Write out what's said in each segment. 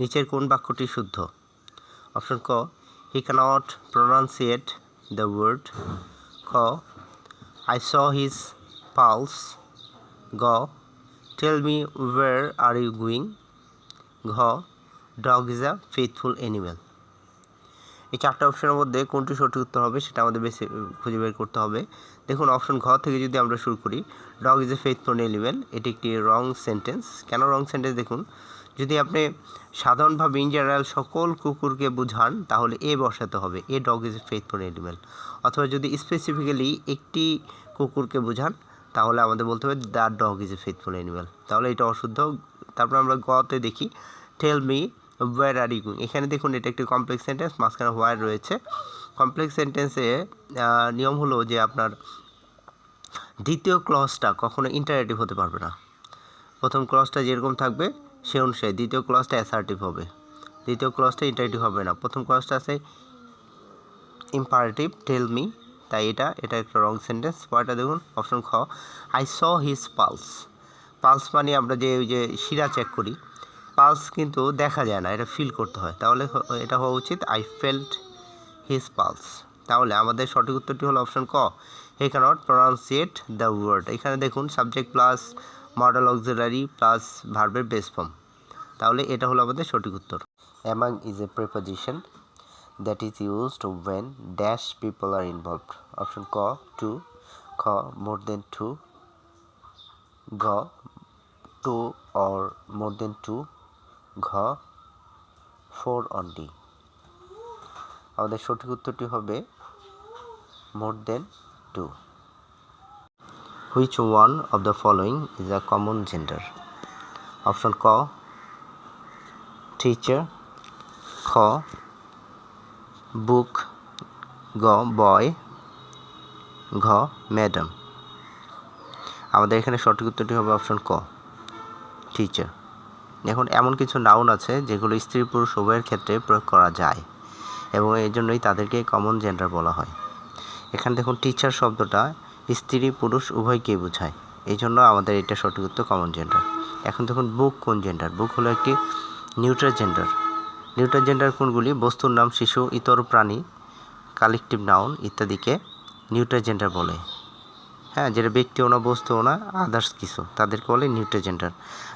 নিচের কোন বাক্যটি শুদ্ধ? অপশন ক he cannot pronounciate the word খ আই স হিজ পালস গ tell me where are you going ঘ dog is a faithful animal এই চারটা অপশনের মধ্যে কোনটি সঠিক উত্তর হবে সেটা আমাদের বেশি খুঁজে বের করতে হবে। দেখুন, অপশন ঘ থেকে যদি আমরা শুরু করি dog is a faithful element এটি একটি রং সেন্টেন্স কেন রং সেন্টেন্স দেখুন যদি আপনি সাধারণভাবে ইন জেনারেল সকল কুকুরকে বুঝান, তাহলে এ বসাতে হবে। A dog is faithful animal অথবা যদি স্পেসিফিক্যালি একটি কুকুরকে বুঝান, তাহলে আমাদের বলতে হবে the dog is a faithful animal তাহলে এটা অশুদ্ধ। তারপর আমরা গতে দেখি। Tell me where are you এখানে দেখুন, এটা একটি কমপ্লেক্স সেন্টেন্স মাঝখানে হোয়ার রয়েছে। কমপ্লেক্স সেন্টেন্সে নিয়ম হলো যে আপনার দ্বিতীয় ক্লসটা কখনো ইন্টারেটিভ হতে পারবে না। প্রথম ক্লসটা যেরকম থাকবে সে অনুসারে দ্বিতীয় ক্লসটা অ্যাসার্টিভ হবে। দ্বিতীয় ক্লসটা ইন্টারেটিভ হবে না। প্রথম ক্লসটা আছে ইম্পারেটিভ টেল মি তাই এটা এটা একটা রং সেন্টেন্স পরেরটা দেখুন অপশন খ I saw his pulse pulse মানে আমরা যে, ওই যে শিরা চেক করি পালস কিন্তু দেখা যায় না, এটা ফিল করতে হয়। তাহলে এটা হওয়া উচিত আই ফেল্ট হিজ পালস তাহলে আমাদের সঠিক উত্তরটি হলো অপশন ক। He cannot pronounciate the word এখানে দেখুন subject plus modal auxiliary plus ভার্বের বেসফর্ম তাহলে এটা হলো আমাদের সঠিক উত্তর। Among is a preposition that is used to when dash people are involved option ক টু খ মোর দেন টু ঘ two or more than two ঘ ফোর অন ডি আমাদের সঠিক উত্তরটি হবে more than two which one of the following is a common gender? Option ক teacher. খ বুক গ বয় ঘ ম্যাডাম আমাদের এখানে সঠিক উত্তরটি হবে অপশন ক টিচার এখন এমন কিছু নাউন আছে যেগুলো স্ত্রী পুরুষ উভয়ের ক্ষেত্রে প্রয়োগ করা যায় এবং এই জন্যই তাদেরকে কমন জেন্ডার বলা হয়। এখানে দেখুন টিচার শব্দটা স্ত্রী, পুরুষ, উভয়কেই বোঝায়। এই জন্য আমাদের এটা সঠিক উত্তর কমন জেন্ডার এখন দেখুন বুক কোন জেন্ডার বুক হলো একটি নিউট্রাল জেন্ডার নিউট্রাল জেন্ডার কোনগুলি? বস্তুর নাম শিশু, ইতর, প্রাণী কালেকটিভ নাউন ইত্যাদিকে নিউট্রাল জেন্ডার বলে। হ্যাঁ যেটা ব্যক্তিও না, বস্তুও না আদার্স কিছু। তাদেরকে বলে নিউট্রাল জেন্ডার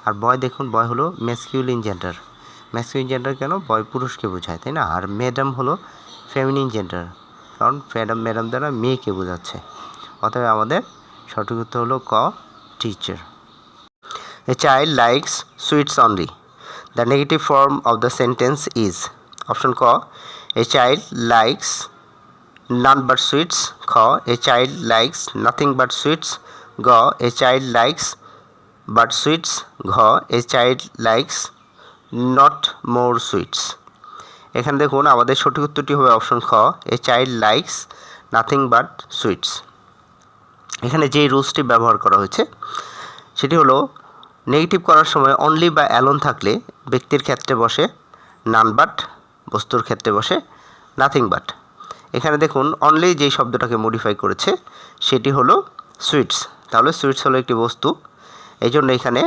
আর বয় দেখুন বয় হলো ম্যাসকিউলিন জেন্ডার ম্যাসকিউলিন জেন্ডার কেন? বয় পুরুষকে বোঝায়, তাই না? আর ম্যাডাম হলো ফেমিনিন জেন্ডার কারণ ম্যাডাম ম্যাডাম দ্বারা মেয়েকে বোঝাচ্ছে। অতএব আমাদের সঠিক উত্তর হলো ক teacher A child likes sweets only. The negative form of the sentence is option ক A child likes none but sweets. খ A child likes nothing but sweets. গ A child likes but sweets. ঘ A child likes not more sweets. এখানে দেখুন আমাদের সঠিক উত্তরটি হবে অপশন খ a child likes nothing but sweets এখানে যেই রুলসটি ব্যবহার করা হয়েছে, সেটি হলো নেগেটিভ করার সময় অনলি বা অ্যালোন থাকলে ব্যক্তির ক্ষেত্রে বসে নান বাট বস্তুর ক্ষেত্রে বসে নাথিং বাট এখানে দেখুন অনলি যেই শব্দটাকে মডিফাই করেছে, সেটি হলো সুইটস তাহলে সুইটস হলো একটি বস্তু। এই জন্য এখানে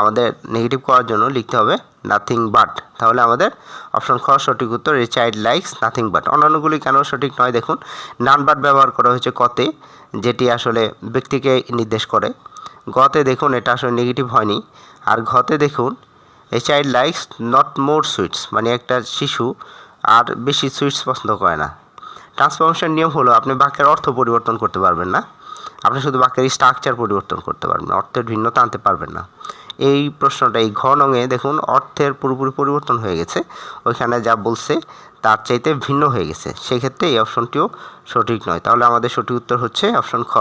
আমাদের নেগেটিভ করার জন্য লিখতে হবে নাথিং বাট তাহলে আমাদের অপশন খ, সঠিক উত্তর a child likes nothing but অন্যান্যগুলি কেন সঠিক নয় দেখুন। নান বাট ব্যবহার করা হয়েছে কতে, যেটি আসলে ব্যক্তিকে নির্দেশ করে। গতে দেখুন, এটা আসলে নেগেটিভ হয়নি। আর ঘতে দেখুন a child likes not more sweets মানে একটা শিশু আর বেশি সুইটস পছন্দ করে না। ট্রান্সফরমেশন নিয়ম হলো আপনি বাক্যের অর্থ পরিবর্তন করতে পারবেন না। আপনি শুধু বাক্যের স্ট্রাকচার পরিবর্তন করতে পারবেন, অর্থের ভিন্নতা আনতে পারবেন না। এই প্রশ্নটা, এই ঘ নঙে দেখুন, অর্থের পুরোপুরি পরিবর্তন হয়ে গেছে। ওইখানে যা বলছে, তার চাইতে ভিন্ন হয়ে গেছে। সেক্ষেত্রে এই অপশনটিও সঠিক নয়। তাহলে আমাদের সঠিক উত্তর হচ্ছে অপশন খ।